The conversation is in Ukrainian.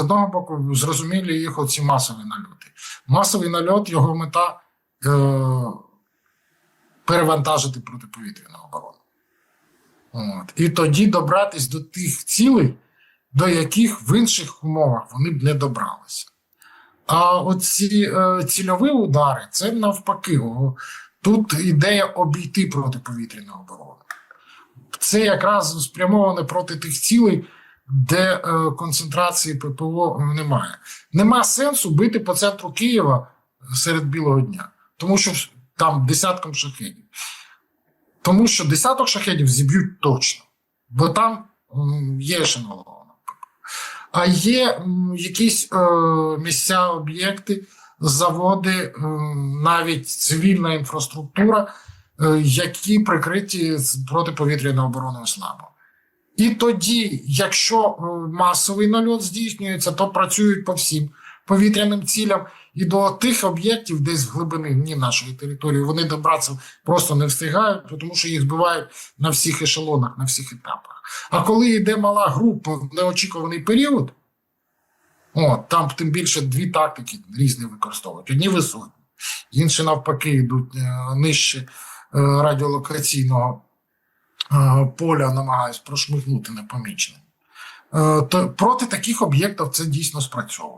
одного боку, зрозумілі їх оці масові нальоти. Масовий нальот, його мета е, перевантажити протиповітряну оборону. От. І тоді добратись до тих цілей, до яких в інших умовах вони б не добралися. А оці е, цільові удари це навпаки. Тут ідея обійти протиповітряну оборону. Це якраз спрямоване проти тих цілей, де е, концентрації ППО немає. Нема сенсу бити по центру Києва серед білого дня, тому що там десятком шахедів. Тому що десяток шахедів зіб'ють точно, бо там м, є ешелонована. А є м, якісь е, місця, об'єкти, заводи, м, навіть цивільна інфраструктура, е, які прикриті з протиповітряною обороною слабо. І тоді, якщо е, масовий нальот здійснюється, то працюють по всім повітряним цілям і до тих об'єктів, десь в глибині нашої території, вони добратися просто не встигають, тому що їх збивають на всіх ешелонах, на всіх етапах. А коли йде мала група в неочікуваний період, от, там тим більше дві тактики різні використовують. Одні висотні, інші навпаки йдуть е, нижче е, радіолокаційного поля, намагаюсь прошмигнути непоміченим. Е, проти таких об'єктів це дійсно спрацьовує.